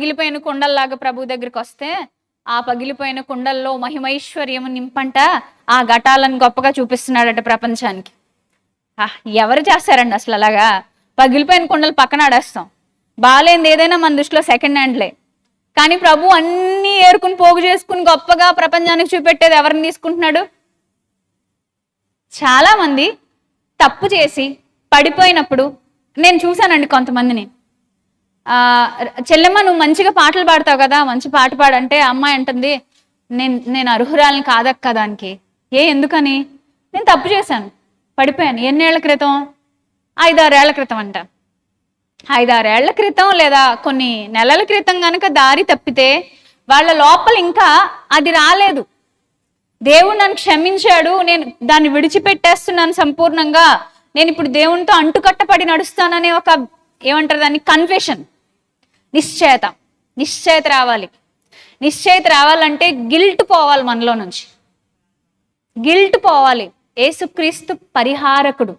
పగిలిపోయిన కుండల్లాగా ప్రభు దగ్గరికి వస్తే ఆ పగిలిపోయిన కుండల్లో మహిమైశ్వర్యము నింపంట ఆ ఘటాలను గొప్పగా చూపిస్తున్నాడట ప్రపంచానికి. ఆహ్, ఎవరు చేస్తారండి అసలు అలాగా? పగిలిపోయిన కుండలు పక్కన ఆడేస్తాం. బాగాలేంది ఏదైనా మన దృష్టిలో సెకండ్ హ్యాండ్లే కానీ ప్రభు అన్నీ ఏరుకుని పోగు చేసుకుని గొప్పగా ప్రపంచానికి చూపెట్టేది ఎవరిని తీసుకుంటున్నాడు? చాలా మంది తప్పు చేసి పడిపోయినప్పుడు నేను చూశానండి కొంతమందిని. చెల్లెమ్మ నువ్వు మంచిగా పాటలు పాడతావు కదా మంచి పాట పాడంటే అమ్మాయి అంటుంది నేను నేను అర్హురాలని కాదక్క దానికి. ఏ ఎందుకని? నేను తప్పు చేశాను పడిపోయాను ఎన్నేళ్ళ క్రితం? ఐదారేళ్ళ క్రితం అంట. ఐదారేళ్ళ క్రితం లేదా కొన్ని నెలల క్రితం కనుక దారి తప్పితే వాళ్ళ లోపల ఇంకా అది రాలేదు. దేవుడు నన్ను క్షమించాడు నేను దాన్ని విడిచిపెట్టేస్తున్నాను సంపూర్ణంగా. నేను ఇప్పుడు దేవునితో అంటుకట్టపడి నడుస్తాననే ఒక ఏమంటారు దాన్ని? కన్ఫెషన్ నిశ్చయత. నిశ్చయత రావాలి. నిశ్చయత రావాలంటే గిల్ట్ పోవాలి మనలో నుంచి. గిల్ట్ పోవాలి. ఏసుక్రీస్తు పరిహారకుడు.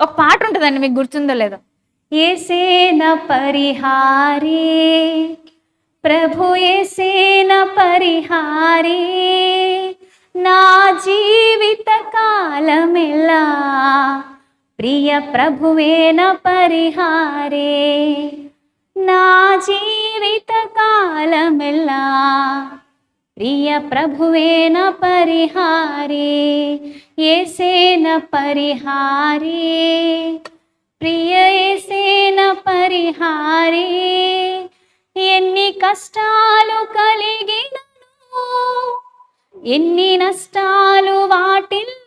ఒక పాట ఉంటుందండి మీకు గుర్తుందో లేదో? ఏసేన పరిహారీ. ప్రభు ఏసేన పరిహారీ. నా జీవి ప్రియ ప్రభువేన పరిహారే నా జీవిత కాలమెల్లా. ప్రియ ప్రభువేన పరిహారే ఏసేన పరిహారే ప్రియ ఏసేన పరిహారే. ఎన్ని కష్టాలు కలిగినను ఎన్ని నష్టాలు వాటిల్లో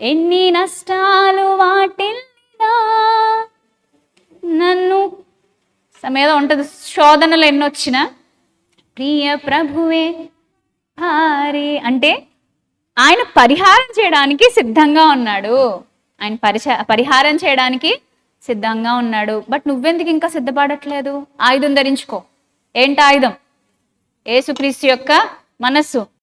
ఎన్ని నష్టాలు వాటిల్లా నన్ను సమేద ఉంటుంది. శోధనలు ఎన్నొచ్చినా ప్రియ ప్రభువే భారీ అంటే ఆయన పరిహారం చేయడానికి సిద్ధంగా ఉన్నాడు. ఆయన పరిచ పరిహారం చేయడానికి సిద్ధంగా ఉన్నాడు. బట్ నువ్వెందుకు ఇంకా సిద్ధపడట్లేదు? ఆయుధం ధరించుకో. ఏంటి ఆయుధం? ఏసుక్రీస్తు యొక్క మనస్సు.